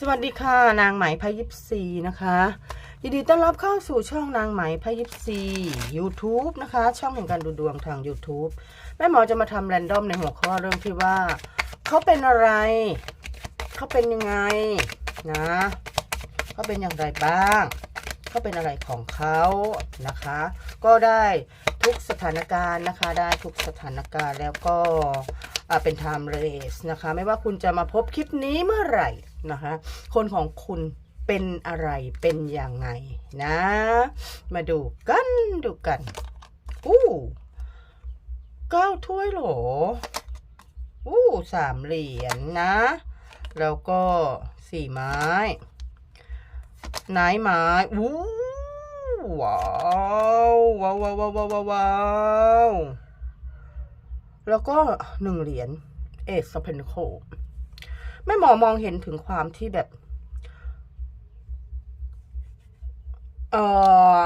สวัสดีค่ะ นางไหมพายิปซีนะคะยินดีต้อนรับเข้าสู่ช่องนางไหมพายิปซี YouTube นะคะ ช่องแห่งการดูดวงทาง YouTube แม่หมอจะมาทำแรนดอมในหัวข้อเรื่องที่ว่า เขาเป็นอะไร เขาเป็นยังไงนะเขาเป็นอย่างไรบ้างเขาเป็นอะไรของเขานะคะ ก็ได้ทุกสถานการณ์นะคะ ได้ทุกสถานการณ์แล้วก็เป็น time race นะคะ ไม่ว่าคุณจะมาพบคลิปนี้เมื่อไหร่ นะคะ คนของคุณเป็นอะไรเป็นยังไงนะ มาดูกันดูกันอู้เก้าถ้วยเหรออู้สามเหรียญนนะ แล้วก็สี่ไม้ไม้ไม้อู้ว้าวว้าวว้าวว้าวว้าวแล้วก็หนึ่งเหรียญเอสเพนโค แม่หมอมองเห็นถึงความที่แบบเอ่อ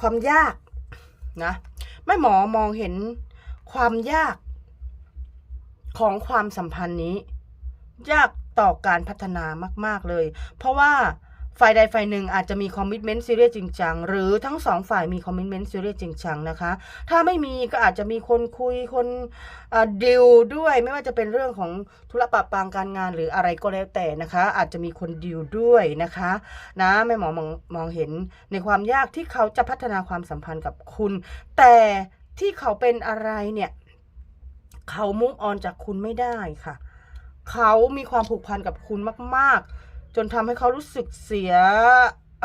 ความยากนะแม่หมอมองเห็นความยากของความสัมพันธ์นี้ ยากต่อการพัฒนามาก ๆ เลย เพราะว่า ฝ่ายใดฝ่ายหนึ่งอาจจะมีคอมมิชเมนต์ซีเรียสจริงจังหรือทั้งสองฝ่ายมีคอมมิชเมนต์ซีเรียสจริงจังนะคะ ถ้าไม่มีก็อาจจะมีคนคุยคนดิวด้วยไม่ว่าจะเป็นเรื่องของธุระปะปางการงานหรืออะไรก็แล้วแต่นะคะ อาจจะมีคนดิวด้วยนะคะนะแม่หมอมองมองเห็นในความยากที่เขาจะพัฒนาความสัมพันธ์กับคุณ แต่ที่เขาเป็นอะไรเนี่ย เขามุ่งออนจากคุณไม่ได้ค่ะ เขามีความผูกพันกับคุณมาก ๆ จนทำให้เขารู้สึกเสียเ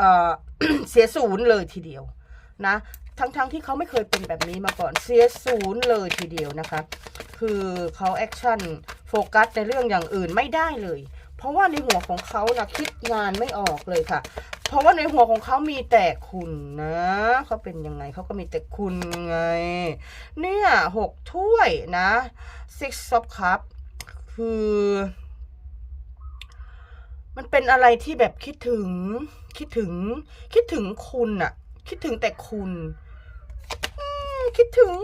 เสียศูนย์เลยทีเดียวนะทั้งๆทที่เขาไม่เคยเป็นแบบนี้มาก่อนเสียศูนย์เลยทีเดียวนะคะ คือเขาแอคชั่นโฟกัสในเรื่องอย่างอื่นไม่ได้เลย เพราะว่าในหัวของเขานะคิดงานไม่ออกเลยค่ะ เพราะว่าในหัวของเขามีแต่คุณนะเขาเป็นยังไงเขาก็มีแต่คุณไง เนี่ยหกถ้วยนะ six of cup คือ มันเป็นอะไรที่แบบคิดถึง คิดถึง คิดถึงคุณอะคิดถึงแต่คุณคิดถึง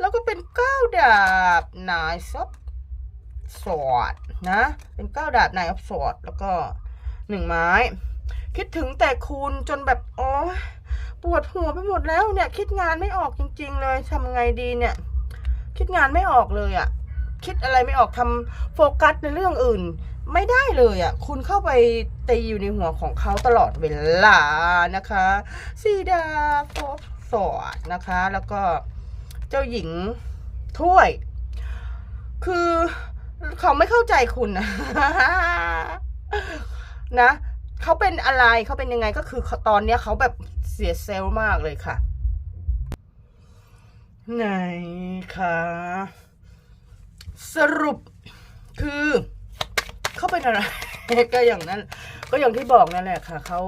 แล้วก็เป็นเก้าดาบนายซับสอดนะ เป็นเก้าดาบนายอัพสอดแล้วก็หนึ่งไม้ คิดถึงแต่คุณจนแบบโอ้ยปวดหัวไปหมดแล้วเนี่ย คิดงานไม่ออกจริง ๆ เลยทำไงดีเนี่ย คิดงานไม่ออกเลยอะ่ะ คิดอะไรไม่ออกทำโฟกัสในเรื่องอื่น ไม่ได้เลยอะ่ะ คุณเข้าไปตีอยู่ในหัวของเขาตลอดเวลานะคะซีดาโฟสอดนะคะ แล้วก็เจ้าหญิงถ้วย คือเขาไม่เข้าใจคุณนะนะเขาเป็นอะไรเขาเป็นยังไงก็คือตอนเนี้ยเขาแบบเสียเซลล์มากเลยค่ะ ไหนคะ สรุปคือเขาเป็นอะไรก็อย่างนั้น ก็อย่างที่บอกนั่นแหละค่ะเขา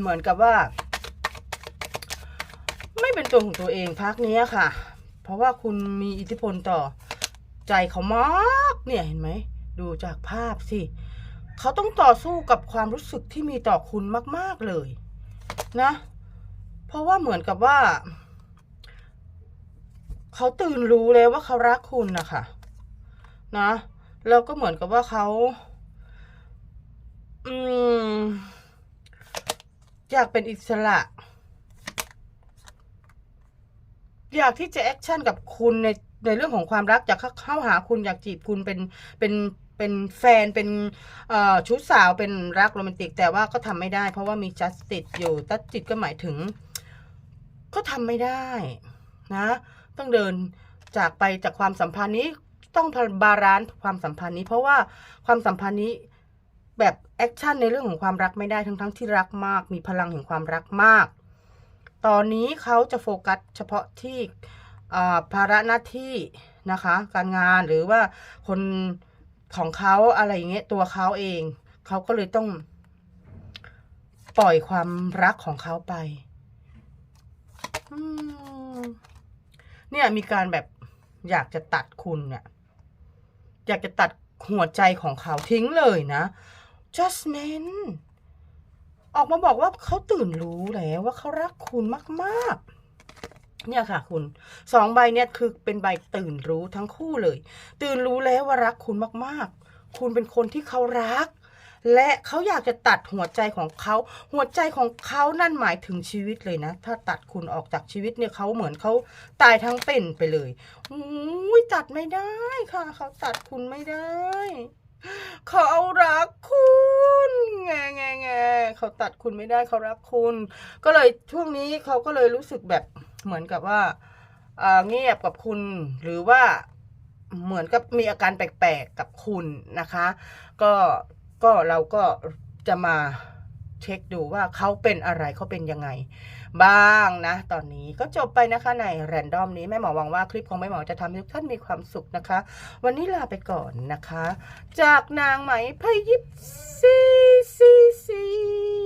เหมือนกับว่า ไม่เป็นตัวของตัวเองพักนี้ค่ะ เพราะว่าคุณมีอิทธิพลต่อใจเขามากเนี่ยเห็นไหมดูจากภาพสิเขาต้องต่อสู้กับความรู้สึกที่มีต่อคุณมาก ๆเลย นะ เพราะว่าเหมือนกับว่า เขาตื่นรู้แล้วว่าเขารักคุณนะคะนะแล้วก็เหมือนกับว่าเขาอืมอยากเป็นอิสระ อยากที่จะแอคชั่นกับคุณในในเรื่องของความรักอยากเข้าหาคุณอยากจีบคุณเป็นเป็นเป็นแฟนเป็นชู้สาวเป็นรักโรแมนติก แต่ว่าก็ทำไม่ได้ เพราะว่ามีจัสติดอยู่จัสติดก็หมายถึง ก็ทำไม่ได้นะ ต้องเดินจากไปจากความสัมพันธ์นี้ต้องบาลานซ์ความสัมพันธ์นี้ เพราะว่าความสัมพันธ์นี้แบบแอคชั่นในเรื่องของความรักไม่ได้ทั้งทั้งที่รักมาก มีพลังแห่งความรักมาก ตอนนี้เขาจะโฟกัสเฉพาะที่ภาระหน้าที่นะคะ การงานหรือว่าคนของเขาอะไรอย่างเงี้ยตัวเขาเอง เขาก็เลยต้องปล่อยความรักของเขาไป อืม เนี่ยมีการแบบอยากจะตัดคุณเนี่ยอยากจะตัดหัวใจของเขาทิ้งเลยนะ Justman ออกมาบอกว่าเขาตื่นรู้แล้วว่าเขารักคุณมากๆเนี่ยค่ะคุณสองใบเนี่ยคือเป็นใบตื่นรู้ทั้งคู่เลย ตื่นรู้แล้วว่ารักคุณมากๆ คุณเป็นคนที่เขารัก และเขาอยากจะตัดหัวใจของเขา หัวใจของเขานั่นหมายถึงชีวิตเลยนะ ถ้าตัดคุณออกจากชีวิตเนี่ยเขาเหมือนเขาตายทั้งเป็นไปเลยอุ้ยตัดไม่ได้ค่ะ เขาตัดคุณไม่ได้เขารักคุณแงแงแงเขาตัดคุณไม่ได้เขารักคุณ ก็เลยช่วงนี้เขาก็เลยรู้สึกแบบเหมือนกับว่าอ่าเงียบกับคุณ หรือว่าเหมือนกับมีอาการแปลกๆกับคุณนะคะ ก็ ก็เราก็จะมาเช็คดูว่าเขาเป็นอะไรเขาเป็นยังไง บ้างนะ ตอนนี้ก็จบไปนะคะในแรนดอมนี้แม่หมอหวังว่าคลิปของแม่หมอจะทำให้ทุกท่านมีความสุขนะคะ วันนี้ลาไปก่อนนะคะ จากนางไหมพยิบซีซีซี